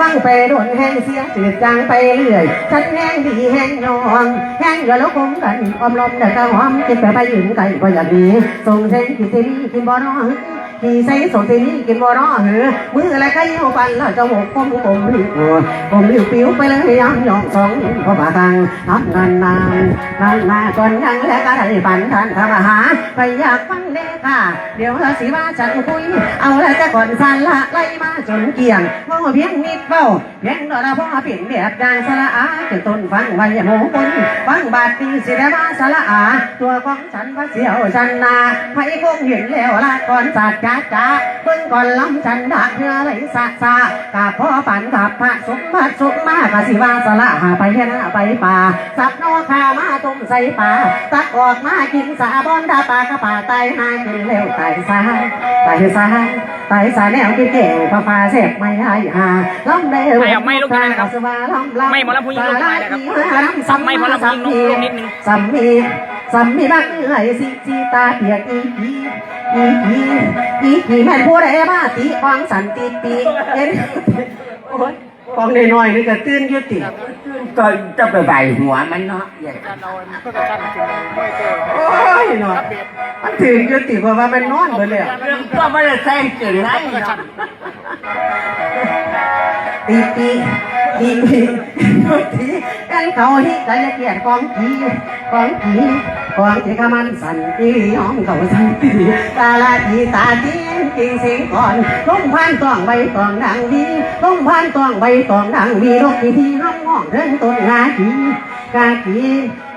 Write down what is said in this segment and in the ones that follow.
ฟังไปโดนแห้งเสียจืดจางไปเรื่อยฉันแห้งดีแห้งนองแห้งก็แล้วคงกันอมลมแต่ก็หอมกินไปไปยืนไก่ก็อยากดีส่งเส้นกินซีรีกินบ่น้อง ขี่ใส่ส่งซีรีกินบ่น้องหือมืออะไรก็ยิ้วปันแล้วจะหกผมผมรีบผมรีบปิ้วไปเลยยามยองสองพอบาตังทำงานนานนานมาก่อนยังแล้วก็ได้ปันทันทำอาหารไปอยากฟังเด้ค่ะ เดี๋ยวเราสิว่าฉันคุย เอาแล้วแต่ก่อนสันละไล่มาจนเกี่ยงพ่อเพียงนิดเบ้าเพียงดอกละพ่อเปลี่ยนแบบอย่างสละอาจนต้นฟังไว้โมกุลฟังบาดตีสิได้มาสละอา ตัวของฉันว่าเสียวฉันนาไผคงเห็นแล้วละก่อนสัตว์จ้าจ้าเพิ่งก่อนล้ำฉันดักเนื้อไหลสะสะกาพ่อปันกับพระสมบัติสมมากสิว่าสละหาไปเห็นไปป่าสับนอขามาต้มใส่ป่าตักออกมากินสาบอนดาปลากระป่าตายหากินเร็วตายซาตายซาตายซาแนวกินเก่งพาฟ้าเสพไม่ให้หาล้ำเร็วไม่เอาไม่ลูกได้นะครับสว่าล้ำล้ำไม่หมอลำผู้หญิงลูกได้นะครับสัมไม่หมอลำผู้หญิงลูกนิดนึงสัมมีสัมมีบักเอ้ยสิจีตาเปียกอีพีอีพีอีพีแม่นผู้ใดมาตีควางสันติปีเอ็นโอ้ยควางน้อยๆนี่ก็ตื่นอยุติก็จะไปใบหัวมันเนาะอย่างโอ้ยเนาะมันถึงอยุติเพราะว่ามันนอนไปเลยอะก็ไม่ได้แซงจืดไรเนาะตี ปีตีปีตีกันเขาที่กันเกียดของผีของผีของที่กมันสันตีห้องเขาสันตีตาลาตีตาจีกิงเสียงก่อนลงพันตองใบตองดังดีลงพันตองใบตองดังมีนกที่ที่ห้องมองเดินต้นงาขีกาขี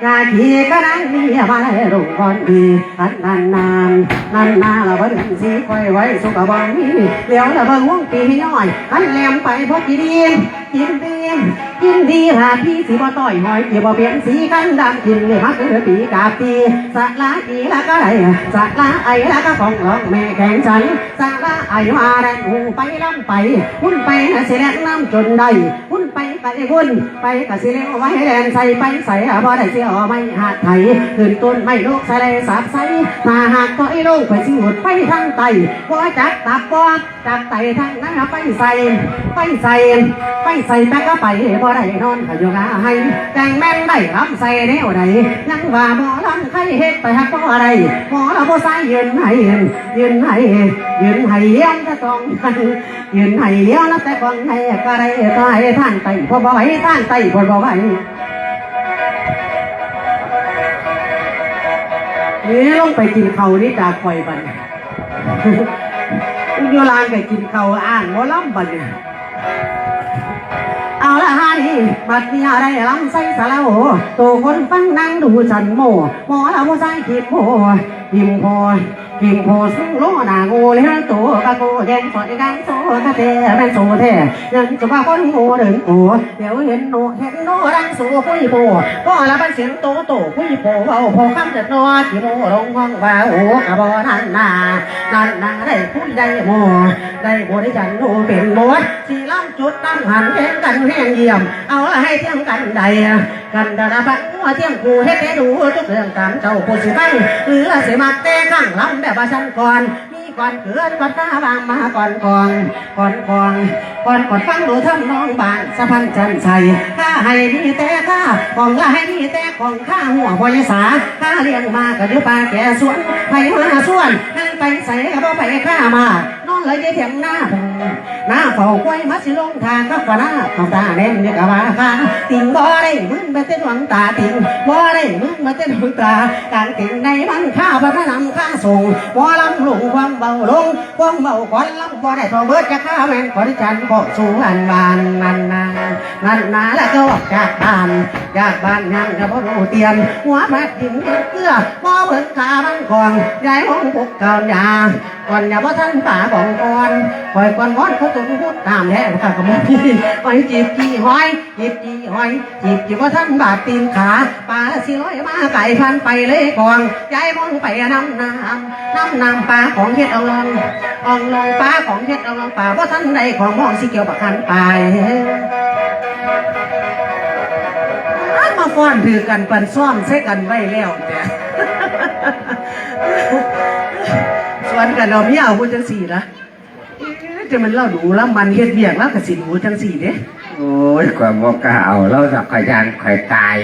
กาขีก็นั่งมีมาให้ลงก่อนดีอันนานนานนานนานเราเบิ่งสีคอยไว้สุขบังมีเดี๋ยวเราเบิ่งวงปีน้อยอันแหลมไปพอกินดี กินดีกินดีหาพี่สีบ่ต่อยหอยเกี่ยวบ่เปลี่ยนสีกันดำกินเลยมักเอือปีกาปีสะลาอีละก็ได้สะลาไอละก็ของร้องแม่แข่งฉันสะลาไอมาแรงหูไปลำไปหุ่นไปนะสิแลกน้ำจนได้หุ่นไปไปหุ่นไปกะสิเลี้ยงไว้ให้แลนใส่ไปใส่บ่ได้เสียไม่หาดไทยขึ้นต้นไม่ลูกใส่เลยสับใส่ถ้าหากก็ไอ้ลูกไปสิหุดไปทางไตบ่จักตับบ่จักไตทางนั้นไปใส่ไปใส่ไปใส่แต่ก็ไปบ่ได้นอนก็อยู่งาให้แจังแม่นได้รับใส่แนวใดยังว่าหมอลำใครเฮ็ดไปหักบ่อะไรหมอเราบ่ใส่ยืนให้ยืนให้ยืนให้เลี้ยงก็ต้องกันยืนให้เลี้ยงแล้วแต่ของให้ก็ได้ก็ให้ทางไตพอบ่ไหวท่างไตพอบ่ไหวนี่ลงไปกินเขานี่จากคอยบันอุยโยลานไปกินเขาอ่างมอลำบันเนี่ย เอาละฮันบัดนี้อะไรลำไส้สาระโอตัวคนฟังนั่งดูฉันโมหมอเราใส่ขีดโม หิมพอหิมพอสุงโลหนางูเลยนะตัวกะโกแดงสอยกันโซกะเตะแม่นโซแท้ยังจะว่าคนโง่เดินโอเดี๋ยวเห็นโนเห็นโนรังสูคุยโปก็ละเป็นเสียงโตโตคุยโปเบาพอคำจะนอที่โมลงห้องว่าโอ้กะบอนั่นนานั่นนาได้คุยได้โมได้โมได้จันโนเป็นโมสีล้ำจุดตั้งหันแข่งกันแห่งเยี่ยม เอาละให้เที่ยมกันใดกันดาราบังหัวเที่ยมกูเฮ็ดให้ดูทุกเรื่องตามเจ้าผู้สิฟังหรือสิมาแต่ข้างลำแบบว่าฉันก่อนมีก่อนเกิดก่อนตาบางมาก่อนก่อนก่อนก่อนก่อนก่อนฟังดูทำน้องบานสะพันจันใส่ข้าให้ดีแต่ข้าของละให้ดีแต่ของข้าหัวพอยสาข้าเลี้ยงมาก็อยู่ป่าแก่สวนไปมาสวนนั่งไปใส่ก็บ่ไปข้ามา นอนเลยได้เถียงหน้าหน้าเฝ้ากล้วยมาสิลงทางก็กว่าหน้าเขาตาแดงเนี่ยก็ว่าข้าติ่งบ่ได้มึงไปเต้นหวังตาติงบ่ได้มึงมาเต้นหวังตาการติ่งในมันข้าพระนำข้าส่งบ่ลำลงความเบาลงความเบาก่อนลำบ่ได้ทอเบิดจะข้าแม่นก่อนจันก็สู่อันบานนันนานันนาแล้วก็จากบ้านจากบ้านยังก็บ่รู้เตียน หัวแม่ดินเกลือบ่เบิ่งขามันกองยายมองพวกเก่ายาก่อนอย่าบ่ทันป่าบ่องก่อนคอยก่อนวอนเขาตุนพูดตามแท้ข้าก็บ่มีไปจีบจีหอยจีบจีหอยจีบจีบ่ทันบาดตีนขาป่าสิร้อยมาไก่พันไปเลยกองยายมองไปน้ำน้ำน้ำน้ำปลาของเฮ็ดเอาลงอ่องลงปลาของเฮ็ดเอาลงป่าบ่ทันใดของมองสิเกี่ยวบักหันไปมาฟ้อนถือกันปันซ่อมใช้กันไว้แล้วเนี่ย วนกันเราไม่เอาพูดจังสี่ละจะมันเล่าดูแล้วมันเฮ็ดเบียกแล้วก็สิดูจังสี่เด้โอ้ยกว่าบอกกล้าเอาแล้วสักขยานข่อยตาย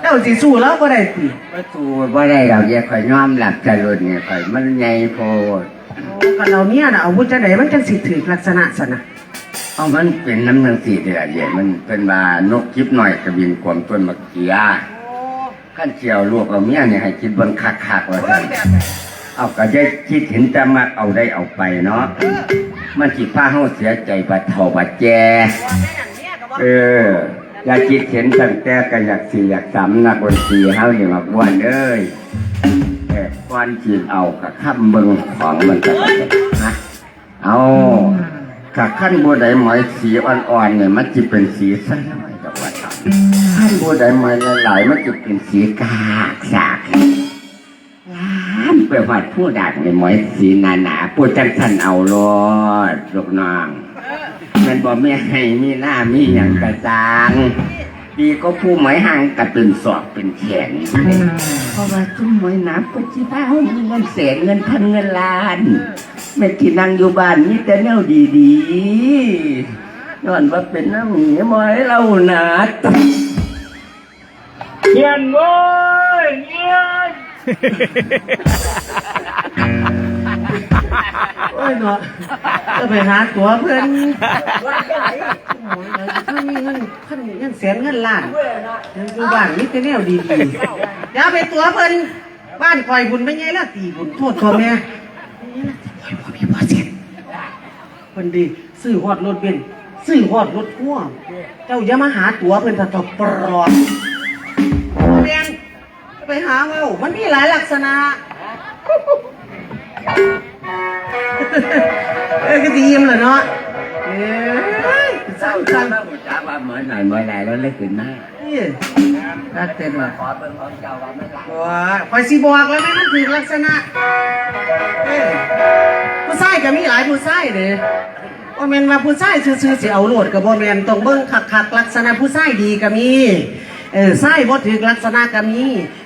เจ้าสิสู้แล้วก็ได้ติประตูว่าได้เราแยกข่อยย้อมหลับจะรุนเนี่ยข่อยมันใหญ่โพดโอ้กันเราเนี่ยน่ะอาวุธจังไดมันจังสิถือลักษณะซะนะเอามันเป็นน้ำเนืองสีเดือดเย็นมันเป็นว่านกจิบหน่อยกระบินความต้นมะเกีย ขั้นเจียวลวกเอาเมียเนี่ยให้คิดเบนคักๆว่าท่นเอาก็จะคิดเห็นแต่มาเอาได้เอาไปเนาะมันจิพาเฮาเสียใจบัดเท่าบัดแจเอออย่าคิดเห็นตั้งแต่ก็อยากสีอยากสำนักบนสีเฮาอย่างมาบ้วนเอ้ยแต่ก้อนจีนเอากับข้ามเบิงของมันก็ได้นะเอากับขั้นบัวใดหมอยสีอ่อนๆเนี่ยมันจะเป็นสีสันหน่อยกับว่า ทำขั้ใดมอยหลายมันจะเป็นสีกากสากล้านเปวัดผู้ดักในหมอยสีหนาๆผู้จังสันเอารอดลูกน้องมันบอกไม่ให้มีหน้ามีอย่างกระจางดีก็ผู้หมายห่างกับเป็นสอบเป็นแขนเพราะว่าทุ่มหมายนับก็จีบ้ามีเงินแสนเงินพันเงินล้านแม่ที่นั่งอยู่บ้านมีแต่แนวดีๆนอนว่าเป็นน้ำหมีหมอยเราหนาต เงียนเว้ยเงียนโอ้ยเนาะจะไปหาตัวเพิ่นโอ้ยถ้ามีเงินคันเงินแสนเงินล้านอยู่บ้านมีแต่แนวดีๆอย่าไปตัวเพิ่นบ้านคอยบุญไม่ใหญ่ละตีบุญโทษพ่อแม่คอยบ่มีบ่เสียเพิ่นดีซื้อฮอดรถเบนซ์ซื้อฮอดรถพ่วงเจ้าอย่ามาหาตัวเพิ่นถ้าตบปลอดแม่น ไปหาเว้ามันมีหลายลักษณะเอ้ยก็ดีมเลยเนาะเอ้ยสร้างสรรค์จ้าว่าเหมือนหน่อยเหมือนไหนแล้วเล็กขึ้นหน้านี่รักเต็มอะขอเป็นของเจ้าว่าไม่หลับว้าคอยสีบอกแล้วไหมมันถือลักษณะเอ้ยผู้ชายก็มีหลายผู้ชายเลยว่าแมนว่าผู้ชายซื่อๆสิเอาโลดกับบ่แมนต้องเบิ่งคักๆลักษณะผู้ชายดีก็มีเออชายบ่ถือลักษณะก็มี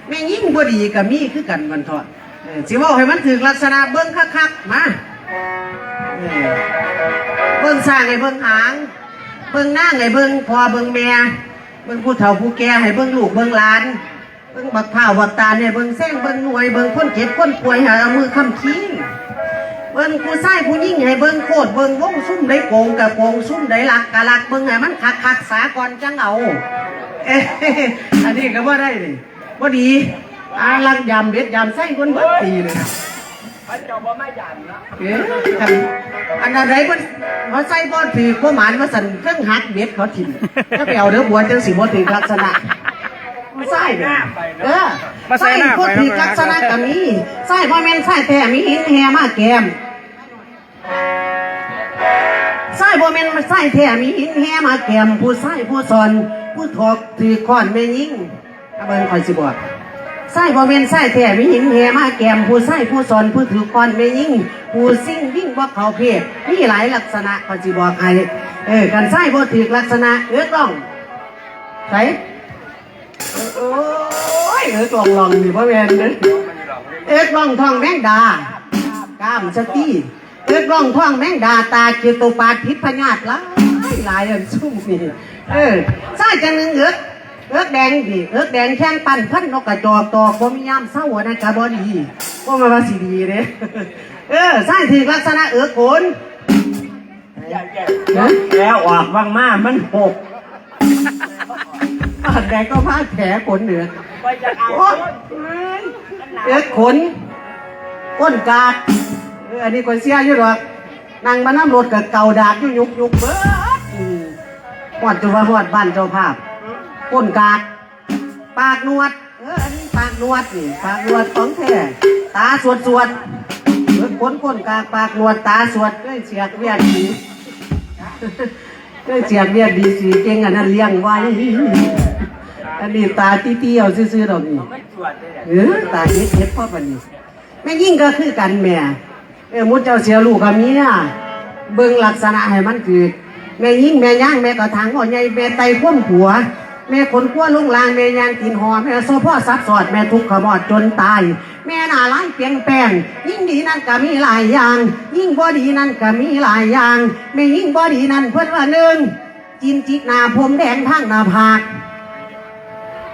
แม่ยิ่งบ่ดีก็มีคือกันมันเถอะเออสิว้าให้มันถือลักษณะเบิ่งคักๆมาเบิ่งสร้างให้เบิ่งหาง เบิ่งหน้าให้เบิ่งพอเบิ่งแม่เบิ่งผู้เฒ่าผู้แก่ให้เบิ่งลูกเบิ่งหลานเบิ่งบักพร้าวบักตาลให้เบิ่งแซงเบิ่งหน่วยเบิ่งคนเจ็บคนป่วยห้เอามือค้ำคิ้งเบิ่งผู้ชายผู้หญิงให้เบิ่งโคตรเบิ่งวงซุ่มได้โกงกับโกงซุ่มได้หลักกะหลักเบิ่งให้มันคักคักๆสาก่อนจังเอาเอ๊ะอันนี้ก็บ่ได้เลย บ่ดีอาลังยำเบ็ดยำไส้คนเบิดตีเลย พระเจ้าบ่ไม่หยาบนะเอ๊ะอันอันอะไรมันเขาใส่บอลถือข้อหมายว่าสันเครื่องหักเบ็ดเขาถิ่มถ้าไปเอาเด้อบัวจังสีบอถือลักษณะไม่ใส่เนี่ยเออใส่พวกถือลักษณะกับมีใส่พ่อแม่นใส่แต่มีหินแหมาแกมใส่พ่อแม่นใส่แท้มีหินแหมาแกมผู้ใส่ผู้สอนผู้ถอกถือค้อนแม่ยิ่ง เอาเบิ่งคอยสิบอกไส้บ่เวนไส้แท้มีหินแหมาแกมผู้ไส้ผู้สอนผู้ถือคอนไม่ยิ่งผู้ซิ่งวิ่งบ่เขาเพศมีหลายลักษณะเขาสิบอกให้เออกันไส้บ่ถือลักษณะเอื้อต้องไสโอ้ยเอื้อต้องลองนี่บ่แม่นเด้อเอื้อต้องทองแมงดากล้ามสตีเอื้อต้องทองแมงดาตาเกตุปาทิพญาตลายหลายอันซุ่มนี่เออไส้จังหนึงเอื้อ เอิกแดงดิเอิกแดงแข้งปั้นพันนกกระจอกตอกบ่มียามเศร้านะกะบ่ดีบ่มาว่าสิดีเด้เออสร้างถึงลักษณะเอิกโขนแล้วออกว่างมามันหกปากแดงก็พาแผลขนเหนือโอ๊ยเอิกขนก้นกาดเอออันนี้คนเสียอยู่หรอกนั่งมาน้ำรถกับเก่าดากอยุกยุกเบิดอืมหอดจังหวัดหอดบ้านเจ้าภาพ ก้นกาดปากนวด เอออันนี้ปากนวดนี่ปากนวดของแท้ตาสวดสวดเออก้นก้นกากปากนวดตาสวดเอ้ยเสียกเวียดดีเอ้ยเสียกเวียดดีสีเก่งอันนั้นเลี้ยงไว้อันนี้ตาตี้เตี้ยวซื่อๆดอกนี่เออตาเฮ็ดเฮ็ดพ่อปานนี้แม่ยิ่งก็คือกันแม่เออมุดเจ้าเสียลูกกับเมียเบิ่งลักษณะให้มันคือแม่ยิ่งแม่ย่างแม่กระถางอ่อนใหญ่แม่ไตพ่วมผัว แม่ขนขั้วลุงลางแม่ยางกินหอมแม่โซพ่อซับสอดแม่ทุกข์ขมอดจนตาย แม่หน้าร้ายเปลี่ยนแปลงยิ่งดีนั่นก็มีหลายอย่าง ยิ่งบ่ดีนั่นก็มีหลายอย่างแม่ยิ่งบ่ดีนั่นเพิ่นว่าหนึ่งจินจิกน้าผมแดงทั้งหน้าผาก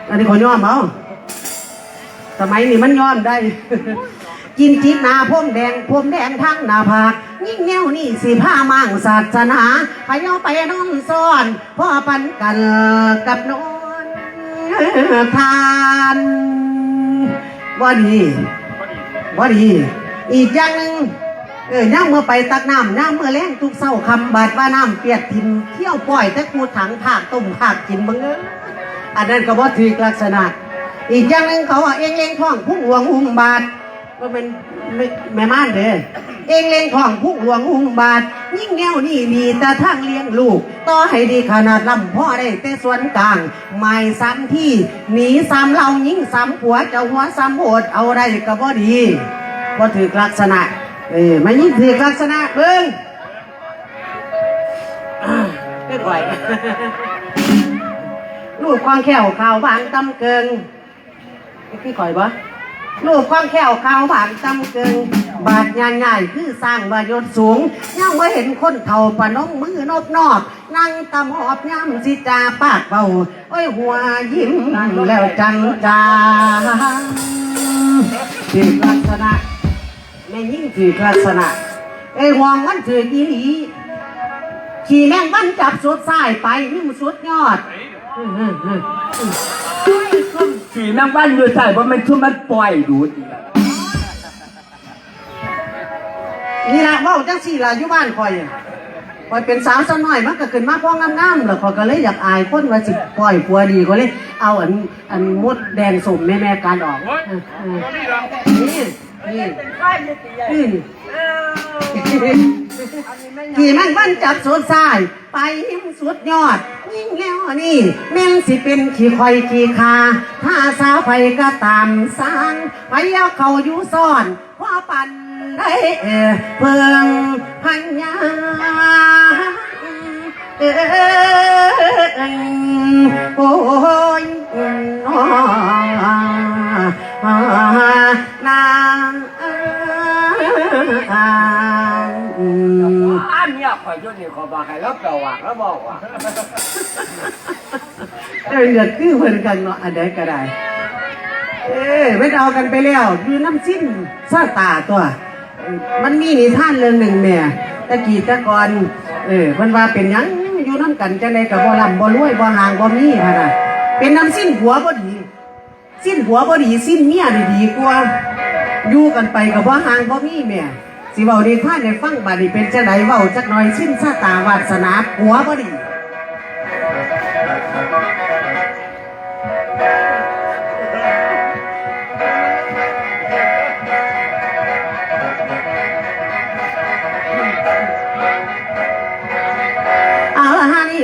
อันนี้ขอยอมเอาสมัยนี้มันย้อมได้ กินจิกนาพรมแดงพรมแดงทั้งหน้าผาก ยิ่งแนวนี่สิผ้ามั่งศาสนา ไปเอาไปน้องซ่อนพ่อปันกันกับนอนทานว่าดีว่าดี อีกอย่างหนึ่งเออย่าเมื่อไปตักน้ำย่าเมื่อแล้งทุกเศร้าคำบาดว่าน้ำเปียกทิมเที่ยวปล่อยแต่กูถังผากต้มผากกินมึงเอ้ยอันนั้นก็บ่ถือลักษณะ อีกอย่างหนึ่งเขาเองเลี้ยงท้องพุ่งหวงหุ่มบาท ก็เป็นแม่ม่านเด้อเองเลี้ยงท้องพุ่งหวงหุ่มบาท ยิ่งแนวนี่มีแต่ทางเลี้ยงลูก ต่อให้ดีขนาดลำพ่อได้แต่ส่วนกลางไม่ซ้ำที่หนีซ้ำเรายิ่งซ้ำผัวจ้าหัวซ้ำโอดเอาได้ก็บ่ดีบ่ถือลักษณะ เออมันยิ่งถือลักษณะเบิ่งไม่ไหวลูกควางแขวข่าวบางตำเกิงพี่ข่อยบ่ ลูกควางแขวขาวบางตำเกิงบาดงานง่ายคือสร้างบายศสูงยังไม่เห็นคนเท่าปะน้องมือนอบนอบนั่งตำหอบย่ำสิจาปากเบาโอ้ยหัวยิ้มแล้วจังจาถือลักษณะแม่ยิ่งถือลักษณะไอ้ห่วงมันถืออีหลีขี่แมงมันจับสุดสายไปนี่มสุดยอด สีแมงวันอยู่ใส่เพราะมันชุ่มมันปล่อยดูดอีกอะนี่ละเว่าจังสี่ละอยู่บ้านคอยอะคอยเป็นสาวสักหน่อยมันก็ขึ้นมาพ้องงามๆแล้วคอยก็เลยอยากอายคนว่าสิปล่อยผัวดีก็เลย เอาอันอันมดแดงสมแม่แม่ๆการออกเออเออนี่นี่นี่ขี่แมงมันจับสุดสายไปหิมสุดยอด ยิ่งแล้วนี่แม่งสิเป็นขี้คอยขี้คาถ้าสาวไปก็ตามสางไปเอาเขาอยู่ซ่อนพ่อปันได้เพิ่งพันยาเอโอ้ยน้อนางอ้ยอันเนี้ยข่อยยุ่นี่ขอบอกให้แล้วเปล่าว่างแล้วบอกว่า เออเลือดคือเหมือนกันเนาะอันใดก็ได้ เอ้ยไม่เอากันไปแล้วอยู่น้ำจิ้นซาตาตัว มันมีนิทานเรื่องหนึ่งแม่ตะกี้ตะกอนเออเพิ่นว่าเป็นหยังอยู่น้ำกันจังไดกับบ่ลำบ่รวยบ่ห่างบ่มีพะนะเป็นน้ำสิ้นหัวบ่ดี สิ้นหัวบ่ดีสิ้นเมียนี่ดีกว่าอยู่กันไปกับบ่ห่างบ่มีแม่สิเว้านิทานให้ฟังบัดนี้เป็นจังไดเว้าจักหน่อยสิ้นชะตาวาสนาหัวบ่ดี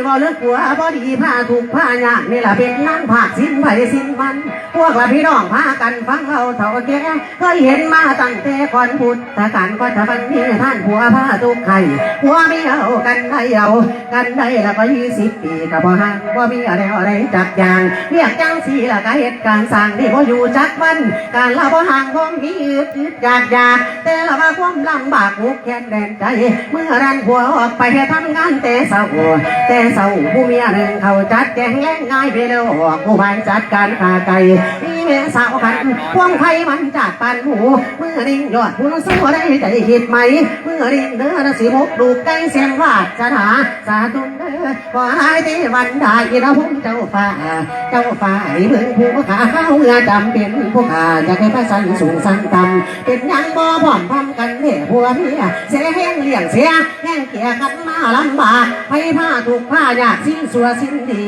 บ่เลิกผัวบ่ดีผ้าถูกผ้ายากนี่ล่ะเป็นนั่งผากสิ้นไผสิ้นมัน พวกละพี่น้องพากันฟังเราเถ่าแก่เคยเห็นมาตั้งแต่ก่อนพุทธกาลก็จะบันนี้ท่านผัวผ้าทุกไข่ผัวไม่เอากันได้เอากันได้แล้วก็ยี่สิบปีกับบ่ห่างบ่มีอะไรอะไรจักอย่างเรียกจังสีละก็เหตุการณ์สร้างนี่บ่อยู่จักวัน การละบ่ห่างบ่มีอึดอึดอยากอยากแต่ละว่าความลำบากอุกแค้นแดนใจเมื่อรันผัวออกไปทำงานแต่เศร้าแต่เศร้าผู้เมียหนึ่งเขาจัดแจงแรงง่ายไปแล้วออกผู้พันจัดการขาไก่มีแม่สาวขันควงไข่มันจัดปันหูเมื่อริ่งยอดผู้สู้ได้ใจคิดไหมเมื่อริ่งเด้อสิมกดูใกล้เสียงวาจะหาสาธุเด้อขอให้เทวันได้นะพุ่มเจ้าฟ้าเจ้าฟ้าเมืองผู้ขาเมื่อจำเป็นผู้ขาจะให้พระสันสูงสันต่ำเป็นยังบ่พร้อมพร้อมกันเด้ผัวเมียเสียแห้งเลี้ยงเสียแห้งเกี่ยกันมาลำบากไปผ้าถูกผ้ายากสิ้นสัวสิ้นดี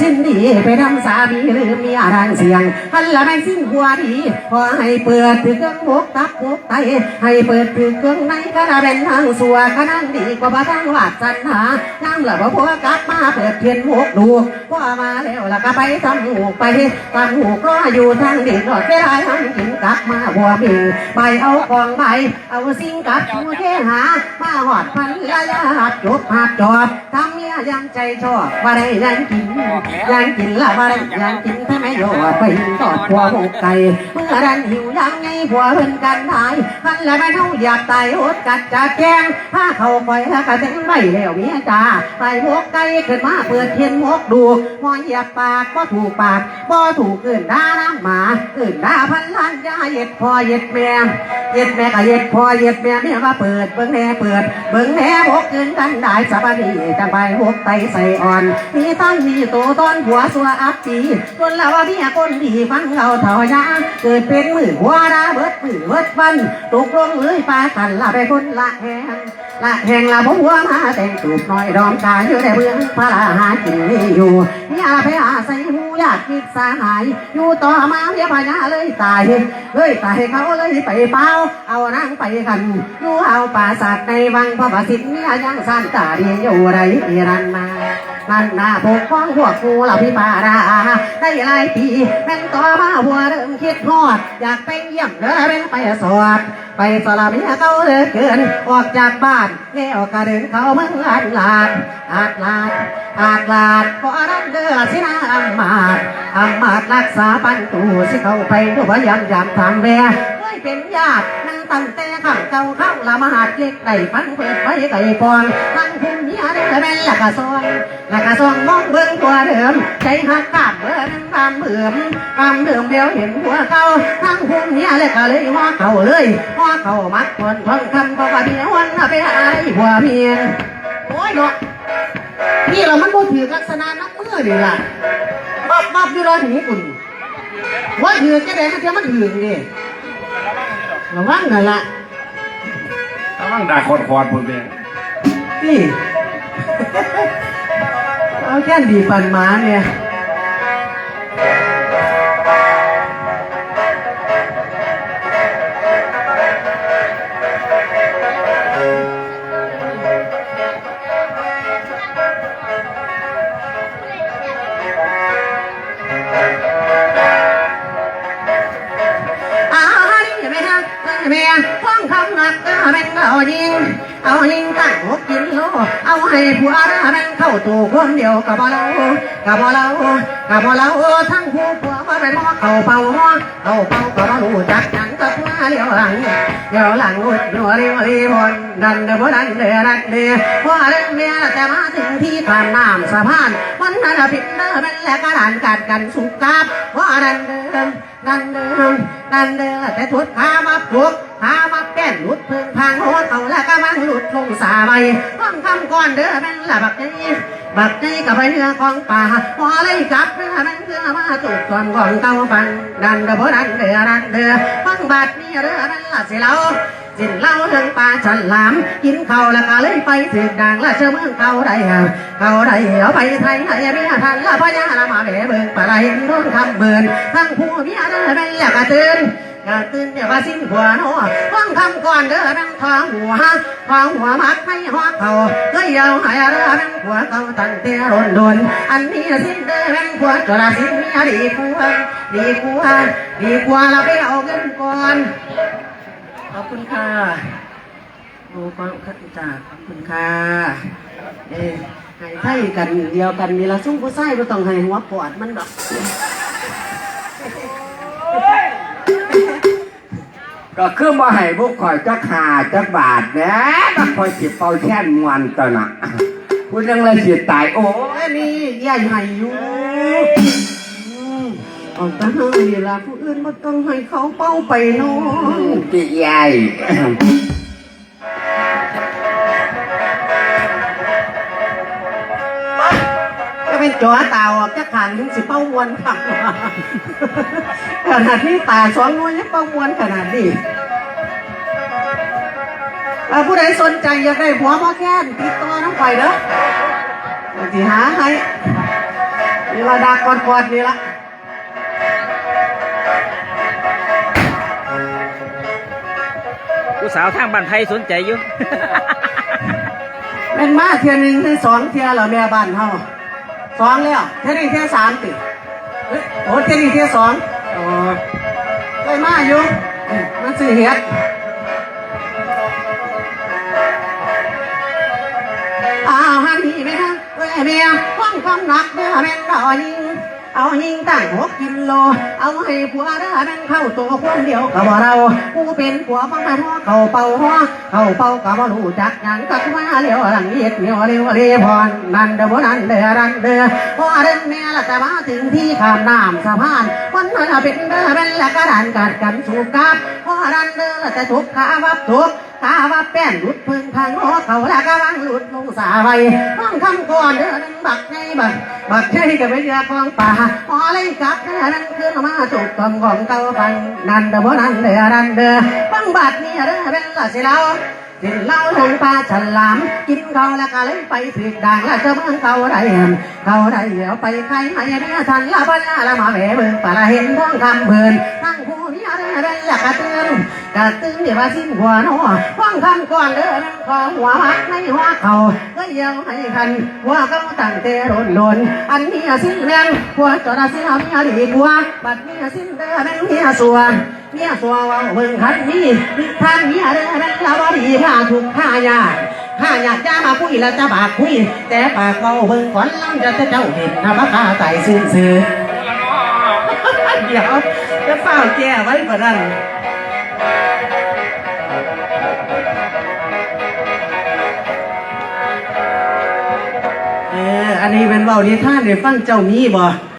สิ้นดีไปทำสามีหรือมีอะไรเสียงหันละไม่สิ้นหัวดีขอให้เปิดถือเครื่องบกตับบกไตให้เปิดถือเครื่องในกระเป็นทางสัวขนั่งดีกว่าบ่ทางวาดจันหาน้ำละบ่ผัวกลับมาเปิดเทียนหมกดูพ่อมาแล้วละก็ไปทำหูไปทำหูกรอยู่ทางดีรอดเวลาทำกินกลับมาบัวมีไปเอาของใบเอาสิ่งกับผู้เทหามาหอดพันละยาดจบหาดจอบทำเมียยังใจชอบว่าได้ยังกินยังกินละว่าได้ยังกินถ้าไม่โยดไปหินตอดหัวหมกไก่เมื่อรันหิวยังไงหัวเพิ่นกันหายพันละไม่เท่าอยากตายอดกัดจะแกงถ้าเขาปล่อยแล้วก็เต็งไม่แล้วเมียจ้าไปหมกไก่ขึ้นมาเปิดเทียนหมกดูมอเหยียบปากก็ถูกปากบ่ถูกเกินด่าน้ำหมาเกินด่าพันล้านยาเย็ดพอเย็ดแม่เย็ดแม่ก็เย็ดพอเย็ดแม่เมียมาเปิดเบิ่งแน่เปิดเบิ่งแน่หกเกินกันได้สบายดีจังไปหกไตใส่อ่อนมีต้นมีโตต้นหัวสัวอับปีคนละว่าเมียคนดีฟังเราเท่ายาเกิดเป็นมือหัวดาเบิดมือเบิดวันตกลงเลยปลากันละไปคนละแหงละแหงละผมหัวมาแต่งตูบน้อยดอมกายอยู่ในเมืองพระราหากินนี่อยู่เนี่ยไปอาศัยหูญาติคิดสาหาย อยู่ต่อมาเมียพญาเลยตายเลยตายเขาเลยไปเป้าเอานางไปกันอยู่เอาป่าสัตว์ในวังพระบาสิทธิ์เมียยังสันตาดีอยู่ไรรันมานั่นนาปกป้องพวกูเหล่าพี่ปาราได้หลายปีแม่งต่อมาหัวเริ่มคิดฮอด อยากไปเยี่ยมเด้อเป็นไปสวดไปสลาเมียเขาเหลือเกิน ออกจากบ้านแนวกระเดินเขาเมืองอาดลาดอาดลาดอาดลาดพอรันเดือสินาอำมาตย์อำมาตย์รักษาปันตูสิเขาไปดูพยายามยามทำแม่เคยเป็นญาติ ตั้งแต่ข้างเจ้าเข้าละมหาดเล็กไก่ฟันเปิดไว้ไก่ปอนทั้งคุณเมียเด้อแม่นละกะซอนล้วก็ส่องมองเบิ่งตัวเดิมใจหักกาบเบิ่งตามเบื่อมตามเดิมเดียวเห็นหัวเขาทั้งหุ่นเนี่ยเลยก็เลยว่าเขาเลยว่าเขามักคนทองคำเพราะว่าเมียวันน่ะไปหาไอ้หัวเมียโอ้ยเนาะนี่เรามันบ่ถือลักษณะนักมือนี่ล่ะบับบับอยู่รอยหูปุ่นว่าถือแค่ไหนมันจะมันถือนี่ ระวังนั่นล่ะระวังด่าคอดคอดพุ่นเองนี่ เอาแค่นดีปันหมาเนี่ย เอายิง เอายิงตั้งหกกินโลเอาให้ผัวแม่งเข้าตัวคนเดียวกับบ่เรากับบ่เรากับบ่เราทั้งผู้ผัวมาเป็นหม้อเข้าเป่าห้อเข้าเป่าก็บ่รู้จักหนังกับมาเลี้ยวหลังเลี้ยวหลังอุดหนัวเลี้ยวรีบนดันเดบ่ดันเดือดันเดพ่อเรื่องเมียแต่มาถึงที่กลางน้ำสะพานวันนั้นผิดเด้อเป็นแลกระดานกัดกันสุกกับพ่อดันเดิมดันเดิมดันเดิมแต่ทุดขามาปลุก ขามาแป้นหลุดพึ่งทางโหดเอาแล้วก็มันหลุดลงสาใบห้องคำก่อนเด้อแม่นละบักนี้บักนี้กับไปเรือของป่าพอเลยจับเรือแม่นเรือมาจุดส่วนของเต้าฟังดันเด้อบ่ดันเด้อดันเด้อฟังบาดนี้เรือแม่นละสิเราสินเล่าถึงปลาฉลาม กินเขาแล้วก็เลยไปถึงดังละเชื่อเมืองเขาได้เขาได้เอาไปไทยให้เมียทันละพญาละมาแหวเบิ่งปลาไหลรุ่นคำเบิ่นทั้งผู้เมียเด้อแม่นแล้วก็ตื่น กาตื่นอย่าว่าสิ้นหัวเนาะฟังคำก่อนเด้อนังทองหัวทองหัวมักไม่ฮอกเขาเคยเอาหายเด้อนังหัวเขาตั้งแต่รนดนอันนี้สิ้นเด้อนังหัวจระสิ้นเมียดีกว่าดีกว่าดีกว่าเราไปเอาเงินก่อนขอบคุณค่ะดูก่อนค่ะจ้าขอบคุณค่ะเอ้ให้ไทยกันเดียวกันนี่ละซุ่มผู้ชายก็ต้องให้หัวปอดมันดอก ก็คือบ่ให้บุกคอยจักหาจักบาทแหนะบักคอยสิเป่าแช่นมวนตอนน่ะพูดเรื่องอะไรสิตาย โอ้โอ้ยนี่ใหญ่ใหญ่อยู่อืมเอาแต่ให้ละผู้อื่นบ่ต้องให้เขาเป้าไปเน้องติใหญ่ จะเป็นจอตาออกจะขางถึงสิเป้ามวนขับขนาดนี้ตาสองนวลยังเป้ามวนขนาดนี้เอ่อผู้ใดสนใจอยากได้หัวหมอแค้นติดต่อน้องไฟเด้อสิหาให้นี่ละดักกอดๆนี่ละผู้สาวทางบ้านไทยสนใจอยู่เป็นมาเทียหนึ่งเทียสองเทียเหรอแม่บ้านเฮา สองแล้วเทียหนึ่งเทียสามติเอ้ยโอ้เทียหนึ่งเทียสองอ๋อเคยมาอยู่มันสื่อเฮ็ดอ้าวฮันนี่ไหมฮะเอ้ยเมียฟังคำหนักเด้อแม่นดอายิง เอายิงตั้งหกกิโล เอาให้ผัวเด้อแม่นเข้าตัวคนเดียวก็บ่เรากูเป็นผัวฟังมาหัวเขาเป่าหัวเขาเป่าก็บ่รู้จักหยังตักมาเลี้ยวหลังเย็ดเหนียวเลี้ยวเลี้ยพรนั่นเด้อบ่นั่นเด้อรันเด้อพอเดินแม่ละแต่มาถึงที่ข้ามน้ำสะพานมันน่ะเป็นเด้อเป็นละกระดานกัดกันสูบกับพอรันเด้อละแต่ทุกขาวับทุก ตาว่าแป้นหลุดพึ่งพังหัวเขาแล้วก็วังหลุดลงสาไว้องคำก่อนเดินบักในบักบักใช่กับไม่เยอกองป่าพอเลยกลับนั้นขึ้นมาจุกตองของเก่าฟังนั่นเด้อบ่นั่นเด้อรันเด้อฟังบัดนี้เด้อเป็นละสิเรา กินเหล้าลงปลาฉลาม กินเขาแล้วก็เลยไปถึกด่างแล้วจะเบิ่งเขาได้เขาได้เดี๋ยวไปใครไม่เมียทันละปัญญาละมาแหวเบิ่งปลาเห็นท้องคำเบิ่นทั้งผู้เมียเด้อเป็นละกระตือนกะตึงเดี๋ยวว่าสิ้นหัวหนอฟังคำก่อนเด้อนั่งคอหัวมักในหัวเขาก็เยังให้คันหัวเขาตั้งแต่โดนโดนอันนี้สิ้นแรงหัวจอดสิ้นเอาเมียดีกว่าบัดนี้สิ้นเด้อแม่งเมียสัวเมียสว่างเบิ่งคันนี้ท่านเมียเด้อแม่งละบ่ดีผ้าถูกผ้ายากผ้ายากจะมาคุยแล้วจะบากคุย แต่ปากเบาเบิ่งก่อนลำจะเจ้าเห็นทำมาฆ่าไต่ซื่อซื่อเดี๋ยวจะเฝ้าแก้ไว้ก่อนนั่นเอออันนี้เป็นเบานิทานเดี๋ยวฟังเจ้ามีบ่